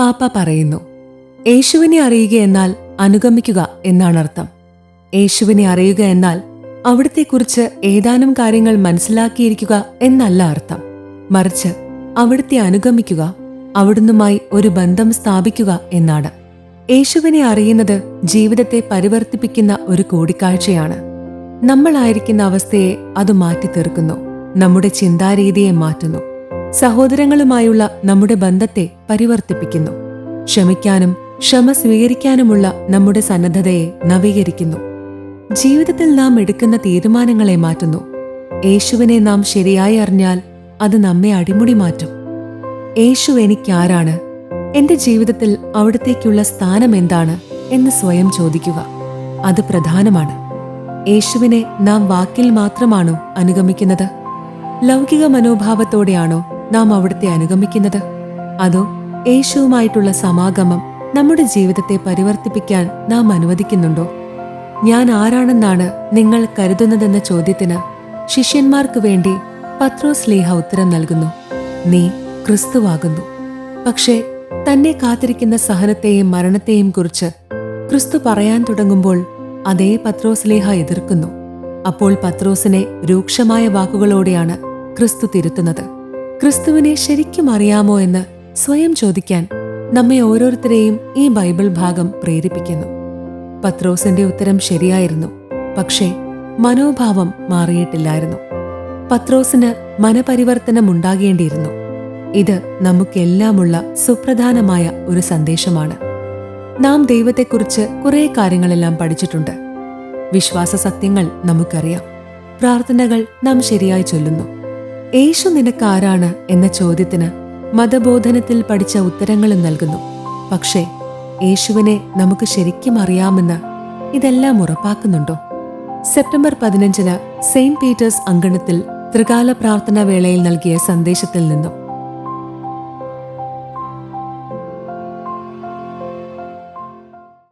മാർപ്പാപ്പ പറയുന്നു യേശുവിനെ അറിയുക എന്നാൽ അനുഗമിക്കുക എന്നാണ് അർത്ഥം. യേശുവിനെ അറിയുക എന്നാൽ അവിടത്തെക്കുറിച്ച് ഏതാനും കാര്യങ്ങൾ മനസ്സിലാക്കിയിരിക്കുക എന്നല്ല അർത്ഥം. മറിച്ച് അവിടുത്തെ അനുഗമിക്കുക അവിടുന്നുമായി ഒരു ബന്ധം സ്ഥാപിക്കുക എന്നാണ്. യേശുവിനെ അറിയുന്നത് ജീവിതത്തെ പരിവർത്തിപ്പിക്കുന്ന ഒരു കൂടിക്കാഴ്ചയാണ്. നമ്മളായിരിക്കുന്ന അവസ്ഥയെ അത് മാറ്റി മാറ്റിത്തീർക്കുന്നു നമ്മുടെ ചിന്താരീതിയെ മാറ്റുന്നു. സഹോദരങ്ങളുമായുള്ള നമ്മുടെ ബന്ധത്തെ പരിവർത്തിപ്പിക്കുന്നു. ക്ഷമിക്കാനും ക്ഷമ സ്വീകരിക്കാനുമുള്ള നമ്മുടെ സന്നദ്ധതയെ നവീകരിക്കുന്നു. ജീവിതത്തിൽ നാം എടുക്കുന്ന തീരുമാനങ്ങളെ മാറ്റുന്നു. യേശുവിനെ നാം ശരിയായി അറിഞ്ഞാൽ അത് നമ്മെ അടിമുടി മാറ്റും. യേശു എനിക്കാരാണ്. എന്റെ ജീവിതത്തിൽ അവിടത്തേക്കുള്ള സ്ഥാനം എന്താണ് എന്ന് സ്വയം ചോദിക്കുക. അത് പ്രധാനമാണ്. യേശുവിനെ നാം വാക്കിൽ മാത്രമാണോ അനുഗമിക്കുന്നത്? ലൗകിക മനോഭാവത്തോടെയാണോ നാം അവിടുത്തെ അനുഗമിക്കുന്നത്? അതോ യേശുവുമായിട്ടുള്ള സമാഗമം നമ്മുടെ ജീവിതത്തെ പരിവർത്തിപ്പിക്കാൻ നാം അനുവദിക്കുന്നുണ്ടോ? ഞാൻ ആരാണെന്നാണ് നിങ്ങൾ കരുതുന്നതെന്ന ചോദ്യത്തിന് ശിഷ്യന്മാർക്ക് വേണ്ടി പത്രോസ് ലീഹ ഉത്തരം നൽകുന്നു. നീ ക്രിസ്തുവാകുന്നു. പക്ഷേ തന്നെ കാത്തിരിക്കുന്ന സഹനത്തെയും മരണത്തെയും കുറിച്ച് ക്രിസ്തു പറയാൻ തുടങ്ങുമ്പോൾ അതേ പത്രോസ് ലീഹ എതിർക്കുന്നു. അപ്പോൾ പത്രോസിനെ രൂക്ഷമായ വാക്കുകളോടെയാണ് ക്രിസ്തു തിരുത്തുന്നത്. ക്രിസ്തുവിനെ ശരിക്കും അറിയാമോ എന്ന് സ്വയം ചോദിക്കാൻ നമ്മെ ഓരോരുത്തരെയും ഈ ബൈബിൾ ഭാഗം പ്രേരിപ്പിക്കുന്നു. പത്രോസിന്റെ ഉത്തരം ശരിയായിരുന്നു പക്ഷേ മനോഭാവം മാറിയിട്ടില്ലായിരുന്നു. പത്രോസിന് മനപരിവർത്തനം ഉണ്ടാകേണ്ടിയിരുന്നു. ഇത് നമുക്കെല്ലാമുള്ള സുപ്രധാനമായ ഒരു സന്ദേശമാണ്. നാം ദൈവത്തെക്കുറിച്ച് കുറേ കാര്യങ്ങളെല്ലാം പഠിച്ചിട്ടുണ്ട്. വിശ്വാസ സത്യങ്ങൾ നമുക്കറിയാം. പ്രാർത്ഥനകൾ നാം ശരിയായി ചൊല്ലുന്നു. യേശു നിനക്കാരാണ് എന്ന ചോദ്യത്തിന് മതബോധനത്തിൽ പഠിച്ച ഉത്തരങ്ങളും നൽകുന്നു. പക്ഷേ യേശുവിനെ നമുക്ക് ശരിക്കും അറിയാമെന്ന് ഇതെല്ലാം ഉറപ്പാക്കുന്നുണ്ടോ? സെപ്റ്റംബർ പതിനഞ്ചിന് സെയിന്റ് പീറ്റേഴ്സ് അങ്കണത്തിൽ ത്രികാല പ്രാർത്ഥനാ വേളയിൽ നൽകിയ സന്ദേശത്തിൽ നിന്നും